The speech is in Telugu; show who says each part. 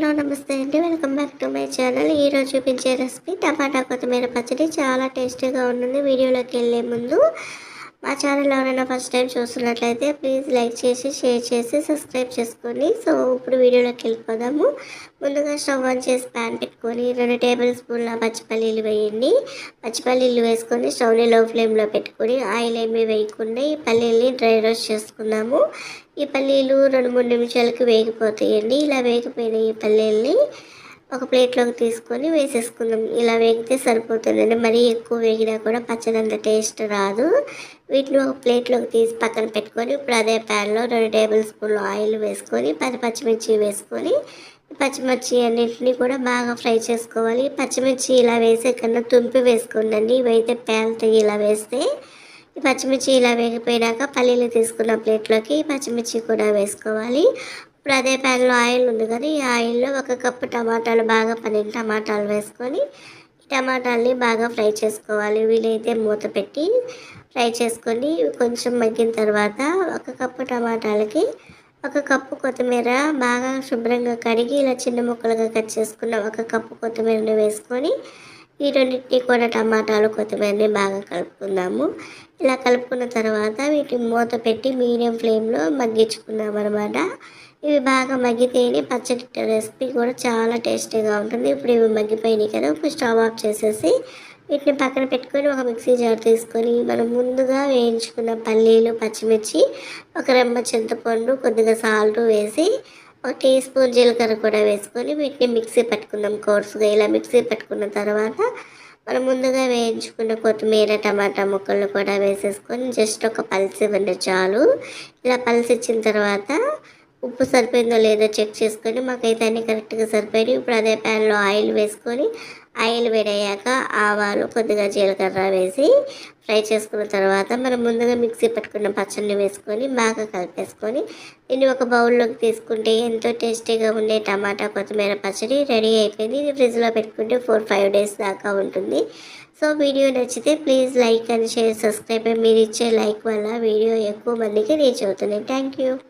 Speaker 1: హలో నమస్తే అండి. Welcome back to my channel. ఈరోజు చూపించే రెసిపీ టమాటా కొత్తిమీర పచ్చడి చాలా టేస్టీగా ఉంటుంది వీడియోలోకి వెళ్ళే ముందు మా ఛానల్ ఎవరైనా ఫస్ట్ టైం చూస్తున్నట్లయితే ప్లీజ్ లైక్ చేసి షేర్ చేసి సబ్స్క్రైబ్ చేసుకొని. సో ఇప్పుడు వీడియోలోకి వెళ్ళిపోదాము. ముందుగా స్టవ్ ఆన్ చేసి ప్యాన్ పెట్టుకొని రెండు టేబుల్ స్పూన్ల పచ్చిపల్లీలు వేయండి. పచ్చిపల్లీలు వేసుకొని స్టవ్ని లో ఫ్లేమ్లో పెట్టుకొని ఆయిల్ ఏమీ వేయకుండా ఈ పల్లీల్ని డ్రై రోస్ట్ చేసుకున్నాము ఈ పల్లీలు రెండు మూడు నిమిషాలకి వేగిపోతాయండి. ఇలా వేగిపోయిన ఈ పల్లీల్ని ఒక ప్లేట్లోకి తీసుకొని వేసేసుకుందాం. ఇలా వేగితే సరిపోతుందండి. మరీ ఎక్కువ వేగినా కూడా పచ్చడి అంత టేస్ట్ రాదు. వీటిని ఒక ప్లేట్లోకి తీసి పక్కన పెట్టుకొని ఇప్పుడు అదే ప్యాన్లో రెండు టేబుల్ స్పూన్లు ఆయిల్ వేసుకొని పది పచ్చిమిర్చి వేసుకొని పచ్చిమిర్చి అన్నింటినీ కూడా బాగా ఫ్రై చేసుకోవాలి. పచ్చిమిర్చి ఇలా వేసే కన్నా తుంపి వేసుకోండి ఇవైతే పేలుతాయి ఇలా వేస్తే పచ్చిమిర్చి ఇలా వేగిపోయినాక పల్లీలు తీసుకున్న ప్లేట్లోకి పచ్చిమిర్చి కూడా వేసుకోవాలి. ఇప్పుడు అదే ప్యాన్లో ఆయిల్ ఉంది కదా ఈ ఆయిల్లో ఒక కప్పు టమాటాలు బాగా పన్నెండు టమాటాలు వేసుకొని టమాటాలని బాగా ఫ్రై చేసుకోవాలి. వీలైతే మూత పెట్టి ఫ్రై చేసుకొని కొంచెం మగ్గిన తర్వాత ఒక కప్పు టమాటాలకి ఒక కప్పు కొత్తిమీర బాగా శుభ్రంగా కడిగి ఇలా చిన్న ముక్కలుగా కట్ చేసుకున్న ఒక కప్పు కొత్తిమీరని వేసుకొని ఈ రెండింటిని కూడా టమాటాలు కొత్తిమీరని బాగా కలుపుకుందాము. ఇలా కలుపుకున్న తర్వాత వీటిని మూత పెట్టి మీడియం ఫ్లేమ్లో మగ్గించుకుందాం అనమాట ఇవి బాగా మగ్గితేనే పచ్చడి రెసిపీ కూడా చాలా టేస్టీగా ఉంటుంది. ఇప్పుడు ఇవి మగ్గిపోయినాయి కదా ఇప్పుడు స్టవ్ ఆఫ్ చేసేసి వీటిని పక్కన పెట్టుకొని ఒక మిక్సీ జార్ తీసుకొని మనం ముందుగా వేయించుకున్న పల్లీలు పచ్చిమిర్చి ఒక రెమ్మ చింతపండు కొద్దిగా సాల్ట్ వేసి ఒక టీ స్పూన్ జీలకర్ర కూడా వేసుకొని వీటిని మిక్సీ పట్టుకుందాం కోర్సుగా. ఇలా మిక్సీ పట్టుకున్న తర్వాత మనం ముందుగా వేయించుకున్న కొత్తిమీర టమాటా ముక్కలు కూడా వేసేసుకొని జస్ట్ ఒక పల్స్ ఇవ్వండి చాలు. ఇలా పల్స్ ఇచ్చిన తర్వాత ఉప్పు సరిపోయిందో లేదో చెక్ చేసుకొని మాకైతే అన్నీ కరెక్ట్గా సరిపోయి ఇప్పుడు అదే ప్యాన్లో ఆయిల్ వేసుకొని ఆయిల్ వేడయ్యాక ఆవాలు కొద్దిగా జీలకర్ర వేసి ఫ్రై చేసుకున్న తర్వాత మనం ముందుగా మిక్సీ పట్టుకున్న పచ్చడిని వేసుకొని బాగా కలిపేసుకొని దీన్ని ఒక బౌల్లోకి తీసుకుంటే ఎంతో టేస్టీగా ఉండే టమాటా కొత్తిమీర పచ్చడి రెడీ అయిపోయింది. ఇది ఫ్రిడ్జ్లో పెట్టుకుంటే ఫోర్ ఫైవ్ డేస్ దాకా ఉంటుంది. సో వీడియో నచ్చితే please like and share subscribe. మీరు ఇచ్చే లైక్ వల్ల వీడియో ఎక్కువ మందికి రీచ్ అవుతుంది. Thank you.